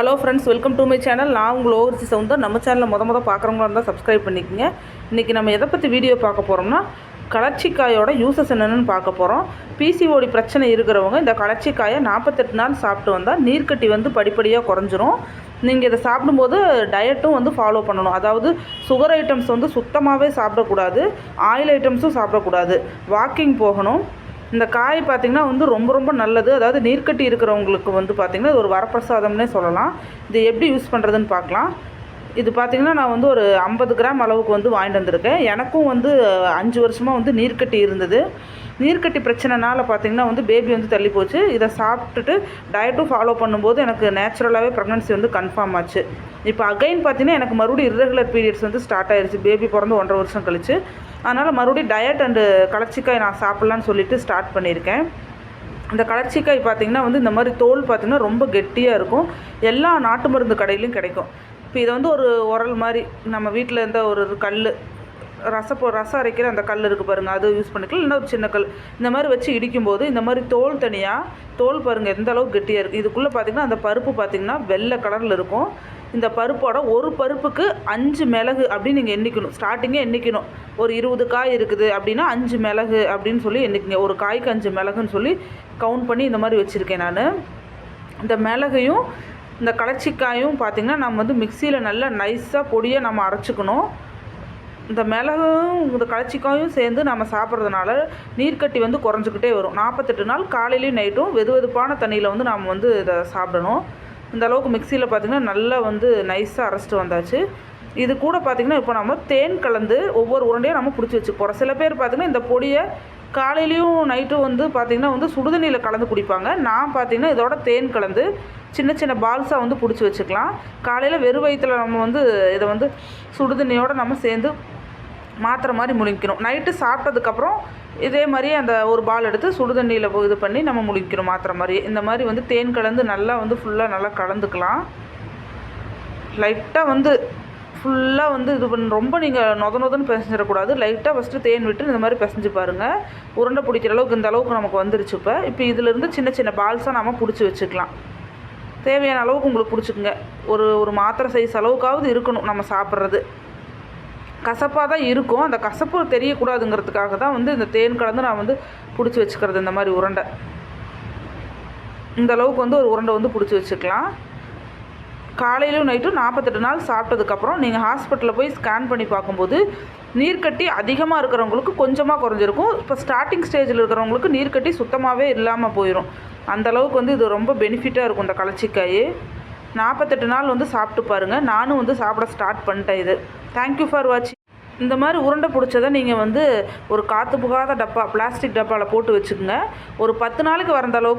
Hello friends welcome to my channel. நான் உங்கள் overseer Soundar. நம்ம சேனலில் முத மொதல் பார்க்குறவங்களா இருந்தால் சப்ஸ்கிரைப் பண்ணிக்கோங்க. இன்றைக்கி நம்ம எதை பற்றி வீடியோ பார்க்க போகிறோம்னா கலர்ச்சிக்காயோட யூசஸ் என்னென்னு பார்க்க போகிறோம் பிசிஓடி பிரச்சனை இருக்கிறவங்க இந்த கலர்ச்சிக்காயை நாற்பத்தெட்டு நாள் சாப்பிட்டு வந்தால் நீர்க்கட்டி வந்து படிப்படியாக குறைஞ்சிரும். நீங்கள் இதை சாப்பிடும்போது டயட்டும் வந்து ஃபாலோ பண்ணணும். அதாவது சுகர் ஐட்டம்ஸ் வந்து சுத்தமாகவே சாப்பிடக்கூடாது. ஆயில் ஐட்டம்ஸும் சாப்பிடக்கூடாது. வாக்கிங் போகணும். இந்த காய் பார்த்திங்கன்னா வந்து ரொம்ப ரொம்ப நல்லது. அதாவது நீர்க்கட்டி இருக்கிறவங்களுக்கு வந்து பார்த்திங்கன்னா இது ஒரு வரப்பிரசாதம்னே சொல்லலாம். இது எப்படி யூஸ் பண்ணுறதுன்னு பார்க்கலாம். இது பார்த்திங்கன்னா நான் வந்து ஒரு ஐம்பது கிராம் அளவுக்கு வந்து வாங்கிட்டு வந்திருக்கேன். எனக்கும் வந்து அஞ்சு வருஷமாக வந்து நீர்க்கட்டி இருந்தது. நீர்க்கட்டி பிரச்சனைனால பார்த்திங்கன்னா வந்து பேபி வந்து தள்ளி போச்சு. இதை சாப்பிட்டுட்டு டயட்டும் ஃபாலோ பண்ணும்போது எனக்கு நேச்சுரலாகவே ப்ரெக்னன்சி வந்து கன்ஃபார்ம் ஆச்சு. இப்போ அகைன் பார்த்தீங்கன்னா எனக்கு மறுபடியும் இரகுலர் பீரியட்ஸ் வந்து ஸ்டார்ட் ஆயிடுச்சு பேபி பிறந்து ஒன்றரை வருஷம் கழிச்சு. அதனால் மறுபடியும் டயட் அண்டு கலர்ச்சிக்காய் நான் சாப்பிட்லான்னு சொல்லிட்டு ஸ்டார்ட் பண்ணியிருக்கேன். இந்த கலர்ச்சிக்காய் பார்த்திங்கன்னா வந்து இந்த மாதிரி தோல் பார்த்திங்கன்னா ரொம்ப கெட்டியாக இருக்கும். எல்லா நாட்டு மருந்து கடையிலையும் கிடைக்கும். இப்போ இதை வந்து ஒரு உரல் மாதிரி நம்ம வீட்டில் இருந்த ஒரு கல் ரசப்போ ரசம் அரைக்கிற அந்த கல் இருக்குது பாருங்கள் அது யூஸ் பண்ணிக்கலாம். இல்லைன்னா ஒரு சின்ன கல். இந்த மாதிரி வச்சு இடிக்கும்போது இந்த மாதிரி தோல் தனியாக தோல் பாருங்கள் எந்த அளவுக்கு கெட்டியாக இருக்குது இதுக்குள்ளே பார்த்திங்கன்னா அந்த பருப்பு பார்த்திங்கன்னா வெள்ளை கலரில் இருக்கும். இந்த பருப்போட ஒரு பருப்புக்கு அஞ்சு மிளகு அப்படின்னு நீங்கள் எண்ணிக்கணும். ஸ்டார்டிங்கே எண்ணிக்கணும். ஒரு இருபது காய் இருக்குது அப்படின்னா அஞ்சு மிளகு அப்படின்னு சொல்லி எண்ணிக்கங்க. ஒரு காய்க்கு அஞ்சு மிளகுன்னு சொல்லி கவுண்ட் பண்ணி இந்த மாதிரி வச்சுருக்கேன் நான். இந்த மிளகையும் இந்த கலச்சிக்காயும் பார்த்திங்கன்னா நம்ம வந்து மிக்சியில் நல்லா நைஸாக பொடியை நம்ம அரைச்சிக்கணும். இந்த மிளகும் இந்த கலச்சிக்காயும் சேர்ந்து நம்ம சாப்பிட்றதுனால நீர்க்கட்டி வந்து குறைஞ்சிக்கிட்டே வரும். நாற்பத்தெட்டு நாள் காலையிலையும் நைட்டும் வெது வெதுப்பான தண்ணியில் வந்து நம்ம வந்து இதை சாப்பிடணும். இந்த அளவுக்கு மிக்சியில் பார்த்திங்கன்னா நல்லா வந்து நைஸாக அரைச்சிட்டு வந்தாச்சு. இது கூட பார்த்திங்கன்னா இப்போ நம்ம தேன் கலந்து ஒவ்வொரு உருண்டையும் நம்ம பிடிச்சி வச்சு போகிறோம் சில பேர் பார்த்திங்கன்னா இந்த பொடியை காலையிலையும் நைட்டும் வந்து பார்த்திங்கன்னா வந்து சுடுதண்ணியில் கலந்து குடிப்பாங்க. நான் பார்த்திங்கன்னா இதோட தேன் கலந்து சின்ன சின்ன பால்ஸாக வந்து பிடிச்சி வச்சுக்கலாம். காலையில் வெறும் வயிற்றில் நம்ம வந்து இதை வந்து சுடுதண்ணியோடு நம்ம சேர்ந்து மாத்திரை மாதிரி முழுங்கிக்கணும் நைட்டு சாப்பிட்டதுக்கப்புறம் இதே மாதிரி அந்த ஒரு பால் எடுத்து சுடுதண்ணியில் இது பண்ணி நம்ம முழுங்கிக்கணும் மாத்திரை மாதிரி. இந்த மாதிரி வந்து தேன் கலந்து நல்லா வந்து ஃபுல்லாக நல்லா கலந்துக்கலாம். லைட்டாக வந்து ஃபுல்லாக வந்து இது பண்ண ரொம்ப நீங்கள் நொத நொதன்னு பிசைஞ்சிடக்கூடாது. லைட்டாக ஃபஸ்ட்டு தேன் விட்டு இந்த மாதிரி பிசைஞ்சு பாருங்கள் உருண்டை பிடிக்கிற அளவுக்கு இந்த அளவுக்கு நமக்கு வந்துருச்சு இப்போ. இப்போ இதிலேருந்து சின்ன சின்ன பால்ஸாக நம்ம பிடிச்சி வச்சுக்கலாம். தேவையான அளவுக்கு உங்களுக்கு பிடிச்சிக்குங்க. ஒரு ஒரு மாத்திரை சைஸ் அளவுக்காவது இருக்கணும் நம்ம சாப்பிட்றது. கசப்பாக தான் இருக்கும். அந்த கசப்பு தெரியக்கூடாதுங்கிறதுக்காக தான் வந்து இந்த தேன் கலந்து நான் வந்து பிடிச்சி வச்சுக்கிறது இந்த மாதிரி உருண்டை. இந்த அளவுக்கு வந்து ஒரு உருண்டை வந்து பிடிச்சி வச்சுக்கலாம். காலையிலும் நைட்டும் நாற்பத்தெட்டு நாள் சாப்பிட்டதுக்கப்புறம் நீங்கள் ஹாஸ்பிட்டலில் போய் ஸ்கேன் பண்ணி பார்க்கும்போது நீர்க்கட்டி அதிகமாக இருக்கிறவங்களுக்கு கொஞ்சமாக குறைஞ்சிருக்கும். இப்போ ஸ்டார்டிங் ஸ்டேஜில் இருக்கிறவங்களுக்கு நீர்க்கட்டி சுத்தமாகவே இல்லாமல் போயிடும் அந்த அளவுக்கு வந்து இது ரொம்ப பெனிஃபிட்டாக இருக்கும் இந்த கலச்சிக்காய். நாற்பத்தெட்டு நாள் வந்து சாப்பிட்டு பாருங்கள் நானும் வந்து சாப்பிட ஸ்டார்ட் பண்ணிட்டேன் இது. தேங்க்யூ ஃபார் வாட்சிங் இந்த மாதிரி உருண்டை பிடிச்சதை நீங்கள் வந்து ஒரு காற்று புகாத டப்பா பிளாஸ்டிக் டப்பாவில் போட்டு வச்சுக்கோங்க. ஒரு பத்து நாளைக்கு வரந்த அளவுக்கு